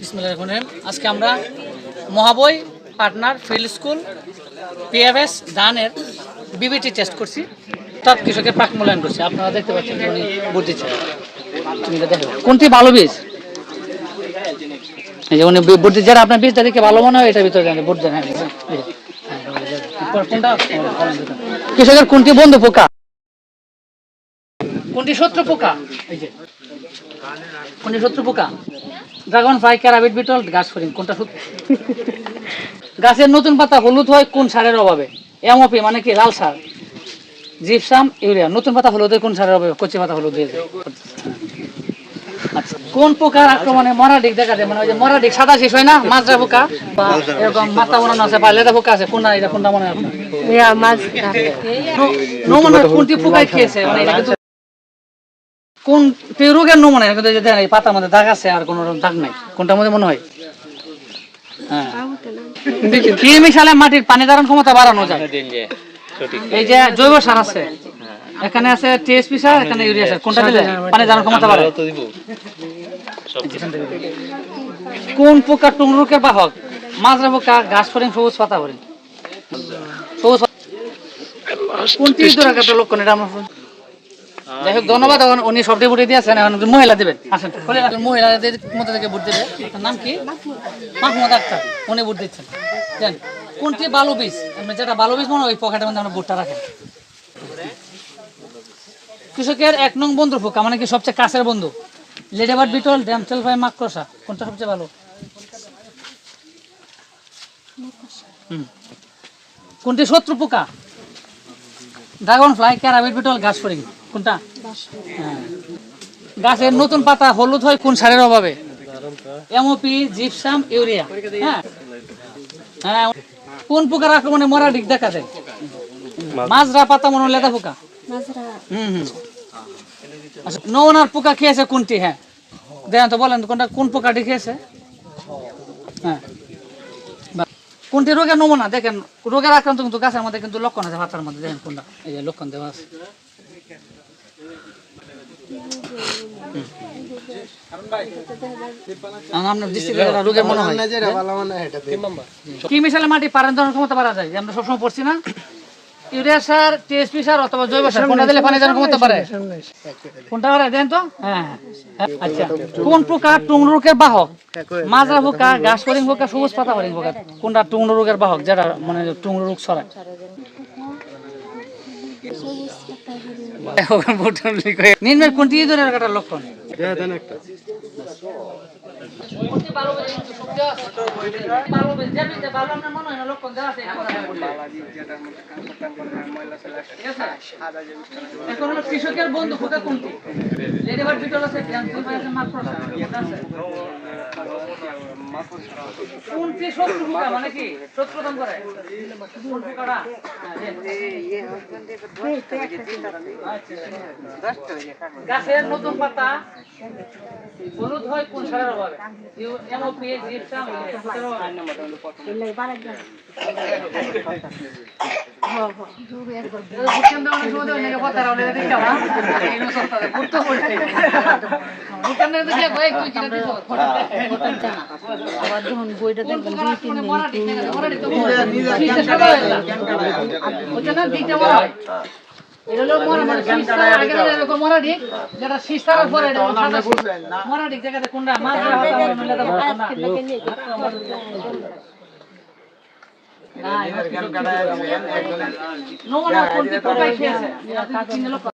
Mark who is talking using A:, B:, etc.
A: বিসমিল্লাহির রহমানির রহিম। আজকে আমরা মহাবই পার্টনার ফিল্ড স্কুল পিএফএস ধানের বিবিটি টেস্ট করছি। সব কৃষকের পাক মূল্যায়ন করছি। আপনারা দেখতে পাচ্ছেন উনি দিচ্ছেন তুমি কোনটি ভালো বীজ? এই আপনার ভালো মনে হয় ভিতরে হ্যাঁ। হ্যাঁ, কৃষকের কোনটি বন্ধু পোকা? কোনটি শত্রু পোকা? কোনটি শত্রু পোকা? ড্রাগন ফ্লাই ক্যারাবিট বিটল গাছ ফরিং কোনটা শত্রু গাছের নতুন পাতা হলুদ হয় কোন সারের অভাবে? এমওপি মানে কি? লাল সার। Gypsum urea. নতুন পাতা হলুদ কোন সারের অভাবে? কচি পাতা হলুদ হয়ে যায় আচ্ছা কোন পোকার আক্রমণে মরাডিক দেখা যায়? মানে ওই যে মরাডিক সাদা শেষ হয় না? মাজরা পোকা? বা এরকম মাথা বানানো আছে বা লেদা পোকা আছে? কোনটা এটা কোনটা মনে হয় আপনার? নমুনা কোনটি পোকায় খেয়েছে? মানে এটা কিন্তু কোন রোগের নমুনা কিন্তু দেখেন এই পাতার মধ্যে দাগ আছে আর কোনো দাগ নাই। কোনটার মধ্যে মনে হয়? হ্যাঁ। কি মিশালে মাটির পানি ধারণ ক্ষমতা বাড়ানো যায়? এই যে জৈব সার আছে। এখানে আছে টিএসপি সার এখানে ইউরিয়া সার। কোনটা দিলে পানি ধারণ ক্ষমতা বাড়ে কোন পোকা টুংরুকের বাহক? মাজরা পোকা ঘাস ফরিং সবুজ পাতা ফরিং সবুজ কোনটি দুরাঘাতের লক্ষণ এটা আমার যাই হোক ধন্যবাদ। উনি সবটি বুটে দিয়েছেন এখন মহিলা দেবেন। আসেন। মহিলাদের মধ্যে থেকে বুট দেবে। নাম কি? মাহমুদ আক্তার। উনি বুট দিচ্ছেন। দেন কোনটি ভালো বীজ? আপনি যেটা ভালো বীজ মনে হয় ওই পকেটের মধ্যে আমরা বুটটা রাখেন। কৃষকের এক নং বন্ধু পোকা মানে কি সবচেয়ে কাছের বন্ধু? লেডেবার্ড বিটল ড্যামসেল ফাই মাকড়সা। কোনটা সবচেয়ে ভালো? কোনটি শত্রু পোকা ড্রাগন ফ্লাই ক্যারাবিট বিটল গাছ ফরিং কোনটা? হ্যাঁ। গাছের নতুন পাতা হলুদ হয় কোন সারের অভাবে? এমওপি জিপসাম ইউরিয়া হ্যাঁ। হ্যাঁ কোন পোকার আক্রমণে মরা দিক দেখা যায়? মাজরা পাতা মনে লেদা পোকা। হুম হুম। আচ্ছা নৌনার পোকা খেয়েছে কোনটি? হ্যাঁ। দেখেন তো বলেন কোনটা কোন পোকাটি খেয়েছে? হ্যাঁ। কোনটি রোগের নমুনা? দেখেন রোগের আক্রান্ত কিন্তু গাছের মধ্যে কিন্তু লক্ষণ আছে পাতার মধ্যে। দেখেন কোনটা? এই যে লক্ষণ দেওয়া আছে হুম। আম- আপনার দৃষ্টিতে যেটা রোগের মনে হয় কি মিশালে মাটি পারেন ধরনের ক্ষমতা বাড়া যায় আমরা সবসময় পড়ছি না। ইউরিয়া সার টিএসপি সার অথবা জৈব সার কোনটা দিলে পানি কোনটা বাড়ে দেন তো? হ্যাঁ। আচ্ছা। কোন প্রকার টুংরো রোগের বাহক? মাজরা পোকা ঘাস ফরিং পোকা সবুজ পাতা ফরিং পোকা কোনটা টুংরো রোগের বাহক যেটা মানে টুংরো রোগ ছড়ায়? নিম্নের কোনটি কৃষকের বন্ধু কোনটি লেডিবার্ড গাছের নতুন পাতা হলুদ হয় কোন সারের অভাবে? এমওপি জিপসাম
B: আবার যখন বইটা দেখবেন দুই তিন দিন
A: মরাটি থেকে যায়? মরাটি তো মরে। শীতে সাদা যায়। বুঝছেন না? দিকটা মরা। এটা হলো মরা শীষ ছাড়া আগে যেটা এরকম মরা দিক, যেটা শীষ ছাড়ার পরে এটা সাদা শীষ। মরা দিক জায়গাতে কোনটা? মাছ ধরা হতো,